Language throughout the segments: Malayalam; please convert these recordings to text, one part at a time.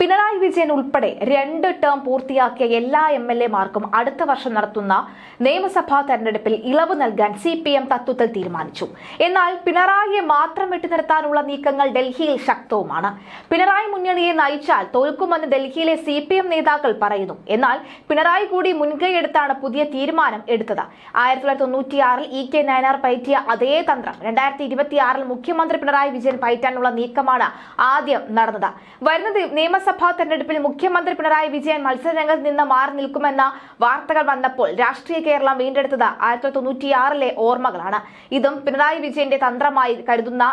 പിണറായി വിജയൻ ഉൾപ്പെടെ രണ്ട് ടേം പൂർത്തിയാക്കിയ എല്ലാ എം എൽ എമാർക്കും അടുത്ത വർഷം നടത്തുന്ന നിയമസഭാ തെരഞ്ഞെടുപ്പിൽ ഇളവ് നൽകാൻ സി പി എം തത്വത്തിൽ തീരുമാനിച്ചു. എന്നാൽ പിണറായിയെ മാത്രം വെട്ടിനിർത്താനുള്ള നീക്കങ്ങൾ ഡൽഹിയിൽ ശക്തവുമാണ്. പിണറായി മുന്നണിയെ നയിച്ചാൽ തോൽക്കുമെന്ന് ഡൽഹിയിലെ സി പി എം നേതാക്കൾ പറയുന്നു. എന്നാൽ പിണറായി കൂടി മുൻകൈയെടുത്താണ് പുതിയ തീരുമാനം എടുത്തത്. ആയിരത്തി തൊള്ളായിരത്തി തൊണ്ണൂറ്റിയാറിൽ ഇ കെ നയനാർ പയറ്റിയ അതേ തന്ത്രം രണ്ടായിരത്തി ഇരുപത്തിയാറിൽ മുഖ്യമന്ത്രി പിണറായി വിജയൻ പയറ്റാനുള്ള നീക്കമാണ് ആദ്യം നടന്നത്. വരുന്നത് ദി- നിയമസഭാ തെരഞ്ഞെടുപ്പിൽ മുഖ്യമന്ത്രി പിണറായി വിജയൻ മത്സരരംഗത്ത് നിന്ന് മാറി നിൽക്കുമെന്ന വാർത്തകൾ വന്നപ്പോൾ രാഷ്ട്രീയ കേരളം വീണ്ടെടുത്തത് ആയിരത്തി തൊള്ളായിരത്തി ഓർമ്മകളാണ്. ഇതും പിണറായി വിജയന്റെ തന്ത്രമായി കരുതുന്ന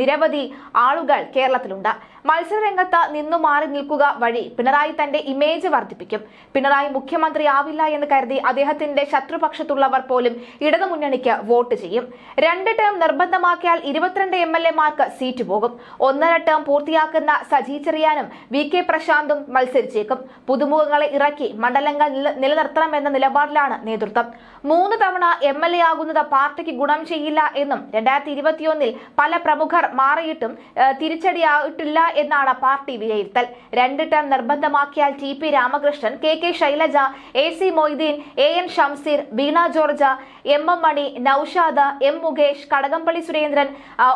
നിരവധി ആളുകൾ കേരളത്തിലുണ്ട്. മത്സരരംഗത്ത് നിന്നു മാറി നിൽക്കുക വഴി പിണറായി തന്റെ ഇമേജ് വർദ്ധിപ്പിക്കും. പിണറായി മുഖ്യമന്ത്രി ആവില്ല എന്ന് കരുതി അദ്ദേഹത്തിന്റെ ശത്രുപക്ഷത്തുള്ളവർ പോലും ഇടതുമുന്നണിക്ക് വോട്ട് ചെയ്യും. രണ്ട് ടേം നിർബന്ധമാക്കിയാൽ ഇരുപത്തിരണ്ട് എം സീറ്റ് പോകും. ഒന്നര ടേം പൂർത്തിയാക്കുന്ന സജി ചെറിയാനും വി കെ പ്രശാന്തും മത്സരിച്ചേക്കും. പുതുമുഖങ്ങളെ ഇറക്കി മണ്ഡലങ്ങൾ നില- നിലനിർത്തണമെന്ന നിലപാടിലാണ് നേതൃത്വം. മൂന്ന് തവണ എം എൽ എ ആകുന്നത് പാർട്ടിക്ക് ഗുണം ചെയ്യില്ല എന്നും രണ്ടായിരത്തി ഇരുപത്തിയൊന്നിൽ പല പ്രമുഖർ മാറിയിട്ടും തിരിച്ചടിയായിട്ടില്ല എന്നാണ് പാർട്ടി വിലയിരുത്തൽ. രണ്ട് term നിർബന്ധമാക്കിയാൽ T P Ramakrishnan K K Shailaja A C Moideen A N Shamseer Beena George M M Mani Naushad M Mukesh Kadakampally Surendran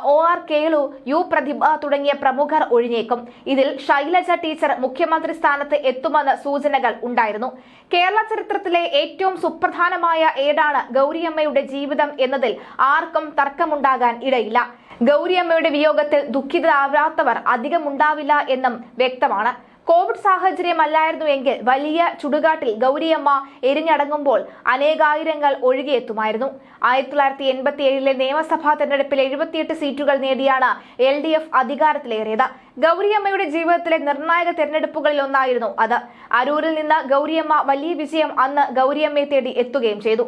O R Kelu U Prathibha തുടങ്ങിയ പ്രമുഖർ ഒഴിഞ്ഞേക്കും. ഇതിൽ ശൈലജ ടീച്ചർ മുഖ്യമന്ത്രി സ്ഥാനത്ത് എത്തുമെന്ന് സൂചനകൾ ഉണ്ടായിരുന്നു. കേരള ചരിത്രത്തിലെ ഏറ്റവും സുപ്രധാനമായ ഏടാണ് ഗൗരിയമ്മയുടെ ജീവിതം എന്നതിൽ ആർക്കും തർക്കമുണ്ടാകാൻ ഇടയില്ല. ഗൗരിയമ്മയുടെ വിയോഗത്തിൽ ദുഃഖിതരാവാത്തവർ അധികമുണ്ടാവില്ല എന്നും വ്യക്തമാണ്. കോവിഡ് സാഹചര്യമല്ലായിരുന്നു എങ്കിൽ വലിയ ചുടുകാട്ടിൽ ഗൗരിയമ്മ എരിഞ്ഞടങ്ങുമ്പോൾ അനേകായിരങ്ങൾ ഒഴുകിയെത്തുമായിരുന്നു. ആയിരത്തി തൊള്ളായിരത്തി എൺപത്തി ഏഴിലെ നിയമസഭാ തെരഞ്ഞെടുപ്പിൽ എഴുപത്തിയെട്ട് സീറ്റുകൾ നേടിയാണ് എൽ ഡി എഫ് അധികാരത്തിലേറിയത്. ഗൗരിയമ്മയുടെ ജീവിതത്തിലെ നിർണായക തെരഞ്ഞെടുപ്പുകളിൽ ഒന്നായിരുന്നു അത്. അരൂരിൽ നിന്ന് ഗൗരിയമ്മ വലിയ വിജയം അന്ന് ഗൗരിയമ്മയെ തേടി എത്തുകയും ചെയ്തു.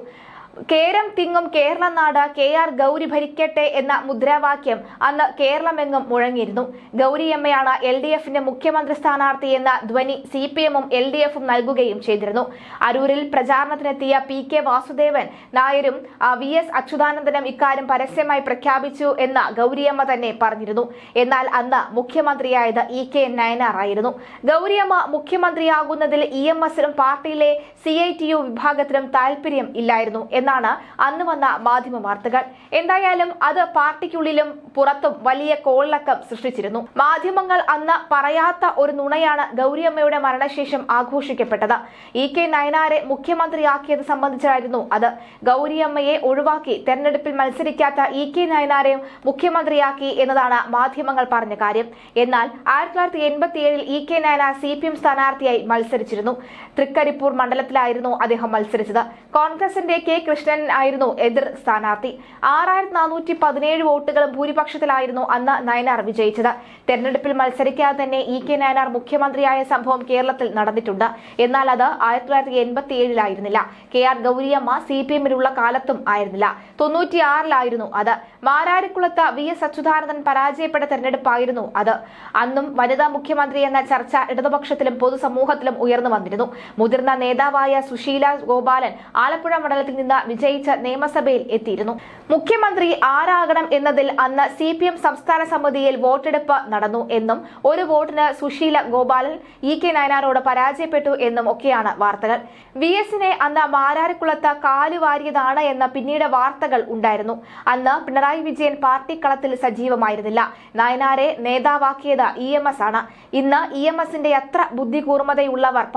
കേരം തിങ്ങും കേരള നാട് കെ ആർ ഗൗരി ഭരിക്കട്ടെ എന്ന മുദ്രാവാക്യം അന്ന് കേരളമെങ്ങും മുഴങ്ങിയിരുന്നു. ഗൗരിയമ്മയാണ് എൽ ഡി എഫിന്റെ മുഖ്യമന്ത്രി സ്ഥാനാർത്ഥി എന്ന ധ്വനി സി പി എമ്മും എൽ ഡി എഫും നൽകുകയും ചെയ്തിരുന്നു. അരൂരിൽ പ്രചാരണത്തിനെത്തിയ പി കെ വാസുദേവൻ നായരും വി എസ് അച്യുതാനന്ദനും ഇക്കാര്യം പരസ്യമായി പ്രഖ്യാപിച്ചു എന്ന് ഗൗരിയമ്മ തന്നെ പറഞ്ഞിരുന്നു. എന്നാൽ അന്ന് മുഖ്യമന്ത്രിയായത് ഇ കെ നയനാർ ആയിരുന്നു. ഗൗരിയമ്മ മുഖ്യമന്ത്രിയാകുന്നതിൽ ഇ എം എസിനും പാർട്ടിയിലെ സി ഐ ടി യു വിഭാഗത്തിനും താല്പര്യം ഇല്ലായിരുന്നു. എന്നാണ് അന്ന് വന്ന മാധ്യമ വാർത്തകൾ. എന്തായാലും അത് പാർട്ടിക്കുള്ളിലും പുറത്തും വലിയ കോളിളക്കം സൃഷ്ടിച്ചിരുന്നു. മാധ്യമങ്ങൾ അന്ന് പറയാത്ത ഒരു നുണയാണ് ഗൗരിയമ്മയുടെ മരണശേഷം ആഘോഷിക്കപ്പെട്ടത്. ഇ കെ നയനാരെ മുഖ്യമന്ത്രിയാക്കിയത് സംബന്ധിച്ചായിരുന്നു അത്. ഗൗരിയമ്മയെ ഒഴിവാക്കി തെരഞ്ഞെടുപ്പിൽ മത്സരിക്കാത്ത ഇ കെ നയനാരെ മുഖ്യമന്ത്രിയാക്കി എന്നതാണ് മാധ്യമങ്ങൾ പറഞ്ഞ കാര്യം. എന്നാൽ ആയിരത്തി തൊള്ളായിരത്തി എൺപത്തി ഏഴിൽ E K Nayanar C P M സ്ഥാനാർത്ഥിയായി മത്സരിച്ചിരുന്നു. തൃക്കരിപ്പൂർ മണ്ഡലത്തിലായിരുന്നു അദ്ദേഹം മത്സരിച്ചത്. കോൺഗ്രസിന്റെ കെ കൃഷ്ണൻ ആയിരുന്നു എതിർ സ്ഥാനാർത്ഥി. ആറായിരത്തി നാനൂറ്റി പതിനേഴ് വോട്ടുകളും ഭൂരിപക്ഷത്തിലായിരുന്നു അന്ന് നയനാർ വിജയിച്ചത്. തെരഞ്ഞെടുപ്പിൽ മത്സരിക്കാതെ തന്നെ ഇ കെ നയനാർ മുഖ്യമന്ത്രിയായ സംഭവം കേരളത്തിൽ നടന്നിട്ടുണ്ട്. എന്നാൽ അത് ആയിരത്തി തൊള്ളായിരത്തി എൺപത്തി ഏഴിലായിരുന്നില്ല K R Gouriamma C P എമ്മിലുള്ള കാലത്തും ആയിരുന്നില്ല. തൊണ്ണൂറ്റിയാറിലായിരുന്നു അത്. മാരാരിക്കുളത്ത് വി എസ് അച്യുതാനന്ദൻ പരാജയപ്പെട്ട തെരഞ്ഞെടുപ്പായിരുന്നു അത്. അന്നും വനിതാ മുഖ്യമന്ത്രി എന്ന ചർച്ച ഇടതുപക്ഷത്തിലും പൊതുസമൂഹത്തിലും ഉയർന്നു വന്നിരുന്നു. മുതിർന്ന നേതാവായ സുശീല ഗോപാലൻ ആലപ്പുഴ മണ്ഡലത്തിൽ നിന്ന് വിജയിച്ച് നിയമസഭയിൽ എത്തിയിരുന്നു. മുഖ്യമന്ത്രി ആരാകണം എന്നതിൽ അന്ന് സി പി എം സംസ്ഥാന സമിതിയിൽ വോട്ടെടുപ്പ് നടന്നു എന്നും ഒരു വോട്ടിന് സുശീല ഗോപാലൻ ഇ കെ നയനാരോട് പരാജയപ്പെട്ടു എന്നും ഒക്കെയാണ് വാർത്തകൾ. വി എസിനെ അന്ന് മാരാരിക്കുളത്ത് കാലുവാരിയതാണ് എന്ന് പിന്നീട് വാർത്തകൾ ഉണ്ടായിരുന്നു. അന്ന് പിണറായി വിജയൻ പാർട്ടി കളത്തിൽ സജീവമായിരുന്നില്ല. നയനാരെ നേതാവാക്കിയത് ഇ എം എസ് ആണ്. ഇന്ന് ഇ എം എസിന്റെ അത്ര ബുദ്ധി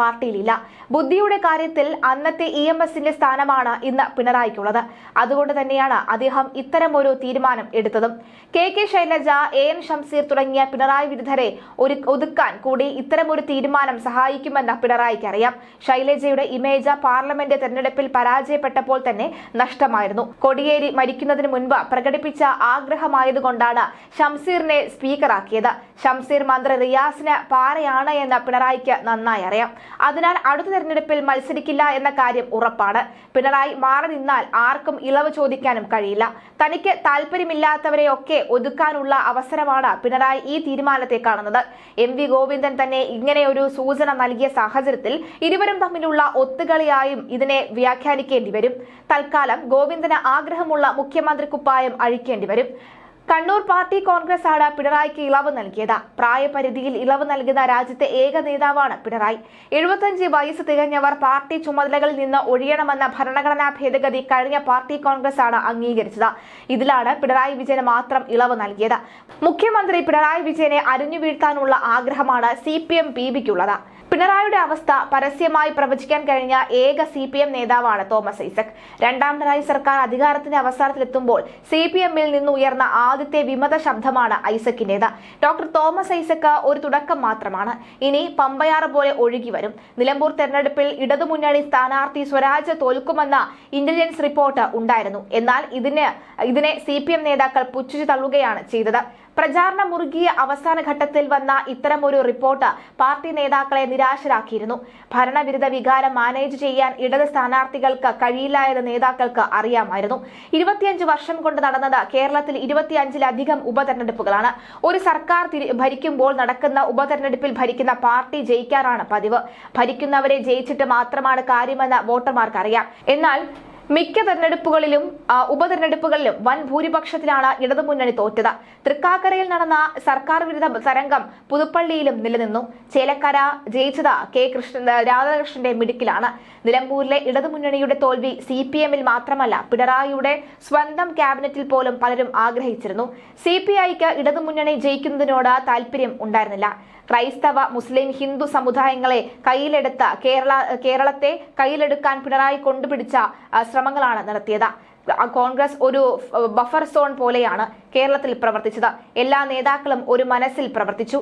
പാർട്ടിയിലില്ല. ബുദ്ധിയുടെ കാര്യത്തിൽ അന്നത്തെ ഇ എം എസിന്റെ സ്ഥാനമാണ് ഇന്ന് പിണറായിക്കുള്ളത്. അതുകൊണ്ട് തന്നെയാണ് അദ്ദേഹം ഇത്തരം ഒരു തീരുമാനം എടുത്തതും. K K Shailaja A N Shamseer തുടങ്ങിയ പിണറായി വിരുദ്ധരെ ഒരു ഒതുക്കാൻ കൂടി ഇത്തരമൊരു തീരുമാനം സഹായിക്കുമെന്ന് പിണറായിക്ക് അറിയാം ശൈലജയുടെ ഇമേജ് പാർലമെന്റ് തെരഞ്ഞെടുപ്പിൽ പരാജയപ്പെട്ടപ്പോൾ തന്നെ നഷ്ടമായിരുന്നു. കൊടിയേരി മരിക്കുന്നതിന് മുൻപ് പ്രകടിപ്പിച്ച ആഗ്രഹമായതുകൊണ്ടാണ് ഷംസീറിനെ സ്പീക്കറാക്കിയത്. ഷംസീർ മന്ത്രി റിയാസിന് പാറയാണ് എന്ന് പിണറായിക്ക് നന്നായി അറിയാം. അതിനാൽ അടുത്ത തെരഞ്ഞെടുപ്പിൽ മത്സരിക്കില്ല എന്ന കാര്യം ഉറപ്പാണ്. പിണറായി മാറി നിന്നാൽ ആർക്കും ഇളവ് ചോദിക്കാനും കഴിയില്ല. തനിക്ക് താല്പര്യമില്ലാത്തവരെയൊക്കെ ഒതുക്കാനുള്ള അവസരമാണ് പിണറായി ഈ തീരുമാനത്തെ കാണുന്നത്. എം വി ഗോവിന്ദൻ തന്നെ ഇങ്ങനെ ഒരു സൂചന നൽകിയ സാഹചര്യത്തിൽ ഇരുവരും തമ്മിലുള്ള ഒത്തുകളിയായും ഇതിനെ വ്യാഖ്യാനിക്കേണ്ടി വരും. തൽക്കാലം ഗോവിന്ദന് ആഗ്രഹമുള്ള മുഖ്യമന്ത്രി കുപ്പായം അഴിക്കേണ്ടി വരും. കണ്ണൂർ പാർട്ടി കോൺഗ്രസ് ആണ് പിണറായിക്ക് ഇളവ് നൽകിയത്. പ്രായപരിധിയിൽ ഇളവ് നൽകുന്ന രാജ്യത്തെ ഏക നേതാവാണ് പിണറായി. എഴുപത്തഞ്ച് വയസ്സ് തികഞ്ഞവർ പാർട്ടി ചുമതലകളിൽ നിന്ന് ഒഴിയണമെന്ന ഭരണഘടനാ ഭേദഗതി കഴിഞ്ഞ പാർട്ടി കോൺഗ്രസ് ആണ് അംഗീകരിച്ചത്. ഇതിലാണ് പിണറായി വിജയന് മാത്രം ഇളവ് നൽകിയത്. മുഖ്യമന്ത്രി പിണറായി വിജയനെ അരിഞ്ഞു വീഴ്ത്താനുള്ള ആഗ്രഹമാണ് സി പി എം ബിബിക്കുള്ളത് പിണറായിയുടെ അവസ്ഥ പരസ്യമായി പ്രവചിക്കാൻ കഴിഞ്ഞ ഏക സി പി എം നേതാവാണ് തോമസ് ഐസക്. രണ്ടാം പിണറായി സർക്കാർ അധികാരത്തിന്റെ അവസാനത്തിലെത്തുമ്പോൾ സി പി എമ്മിൽ നിന്ന് ഉയർന്ന ആദ്യത്തെ വിമത ശബ്ദമാണ് ഐസക്കിന്റേത്. ഡോക്ടർ തോമസ് ഐസക്ക് ഒരു തുടക്കം മാത്രമാണ്. ഇനി പമ്പയാറ് പോലെ ഒഴുകി വരും. നിലമ്പൂർ തെരഞ്ഞെടുപ്പിൽ ഇടതുമുന്നണി സ്ഥാനാർത്ഥി സ്വരാജ് തോൽക്കുമെന്ന ഇന്റലിജൻസ് റിപ്പോർട്ട് ഉണ്ടായിരുന്നു. എന്നാൽ ഇതിന് ഇതിനെ സി നേതാക്കൾ പുച്ഛിച്ചു തള്ളുകയാണ് ചെയ്തത്. പ്രചാരണം മുറുകിയ അവസാന ഘട്ടത്തിൽ വന്ന ഇത്തരമൊരു റിപ്പോർട്ട് പാർട്ടി നേതാക്കളെ നിരാശരാക്കിയിരുന്നു. ഭരണവിരുദ്ധ വികാരം മാനേജ് ചെയ്യാൻ ഇടത് സ്ഥാനാർത്ഥികൾക്ക് കഴിയില്ല എന്ന് നേതാക്കൾക്ക് അറിയാമായിരുന്നു. ഇരുപത്തിയഞ്ച് വർഷം കൊണ്ട് നടന്നത് കേരളത്തിൽ ഇരുപത്തിയഞ്ചിലധികം ഉപതെരഞ്ഞെടുപ്പുകളാണ്. ഒരു സർക്കാർ ഭരിക്കുമ്പോൾ നടക്കുന്ന ഉപതെരഞ്ഞെടുപ്പിൽ ഭരിക്കുന്ന പാർട്ടി ജയിക്കാറാണ് പതിവ്. ഭരിക്കുന്നവരെ ജയിച്ചിട്ട് മാത്രമാണ് കാര്യമെന്ന് വോട്ടർമാർക്ക് അറിയാം എന്നാൽ മിക്ക തെരഞ്ഞെടുപ്പുകളിലും ഉപതെരഞ്ഞെടുപ്പുകളിലും വൻ ഭൂരിപക്ഷത്തിലാണ് ഇടതുമുന്നണി തോറ്റത്. തൃക്കാക്കരയിൽ നടന്ന സർക്കാർ വിരുദ്ധ തരംഗം പുതുപ്പള്ളിയിലും നിലനിന്നു. ചേലക്കര ജയിച്ചത് കെ കൃഷ്ണ രാധാകൃഷ്ണന്റെ മിടുക്കിലാണ്. നിലമ്പൂരിലെ ഇടതുമുന്നണിയുടെ തോൽവി സി പി എമ്മിൽ മാത്രമല്ല പിണറായിയുടെ സ്വന്തം ക്യാബിനറ്റിൽ പോലും പലരും ആഗ്രഹിച്ചിരുന്നു. സി പി ഐക്ക് ഇടതുമുന്നണി ജയിക്കുന്നതിനോട് താല്പര്യം ഉണ്ടായിരുന്നില്ല. ക്രൈസ്തവ മുസ്ലിം ഹിന്ദു സമുദായങ്ങളെ കയ്യിലെടുത്ത കേരള കേരളത്തെ കയ്യിലെടുക്കാൻ പിണറായി കൊണ്ടുപിടിച്ച ശ്രമങ്ങളാണ് നടത്തിയത്. കോൺഗ്രസ് ഒരു ബഫർ സോൺ പോലെയാണ് കേരളത്തിൽ പ്രവർത്തിച്ചത്. എല്ലാ നേതാക്കളും ഒരു മനസ്സിൽ പ്രവർത്തിച്ചു.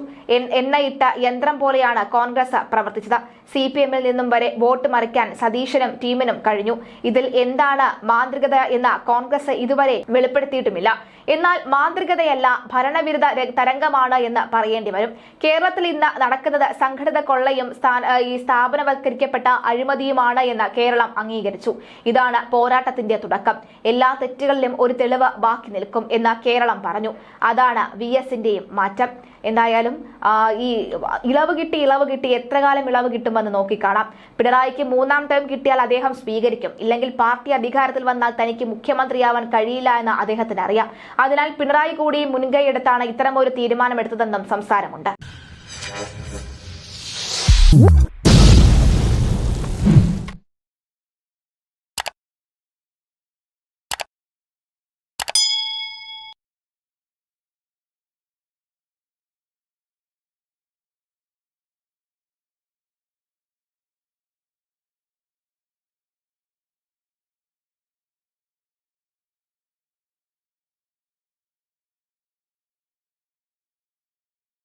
എണ്ണയിട്ട യന്ത്രം പോലെയാണ് കോൺഗ്രസ് പ്രവർത്തിച്ചത്. സി പി എമ്മിൽ നിന്നും വരെ വോട്ട് മറിക്കാൻ സതീശനും ടീമിനും കഴിഞ്ഞു. ഇതിൽ എന്താണ് മാന്ത്രികത എന്ന കോൺഗ്രസ് ഇതുവരെ വെളിപ്പെടുത്തിയിട്ടുമില്ല. എന്നാൽ മാന്ത്രികതയല്ല ഭരണവിരുദ്ധ തരംഗമാണ് എന്ന് പറയേണ്ടി വരും. കേരളത്തിൽ ഇന്ന് നടക്കുന്നത് സംഘടിത കൊള്ളയും ഈ സ്ഥാപനവൽക്കരിക്കപ്പെട്ട അഴിമതിയുമാണ് എന്ന് കേരളം അംഗീകരിച്ചു. ഇതാണ് പോരാട്ടത്തിന്റെ തുടക്കം. എല്ലാ തെറ്റുകളിലും ഒരു തെളിവ് ബാക്കി നിൽക്കും എന്ന കേരളം പറഞ്ഞു. അതാണ് വി എസിന്റെയും മാറ്റം. എന്തായാലും ഈ ഇളവ് കിട്ടി ഇളവ് കിട്ടി എത്ര കാലം ഇളവ് കിട്ടുമെന്ന് നോക്കിക്കാണാം. പിണറായിക്ക് മൂന്നാം ടേം കിട്ടിയാൽ അദ്ദേഹം സ്വീകരിക്കും. ഇല്ലെങ്കിൽ പാർട്ടി അധികാരത്തിൽ വന്നാൽ തനിക്ക് മുഖ്യമന്ത്രിയാവാൻ കഴിയില്ല എന്ന് അദ്ദേഹത്തിന് അറിയാം. അതിനാൽ പിണറായി കൂടി മുൻകൈയെടുത്താണ് ഇത്തരമൊരു തീരുമാനമെടുത്തതെന്നും സംസാരമുണ്ട്.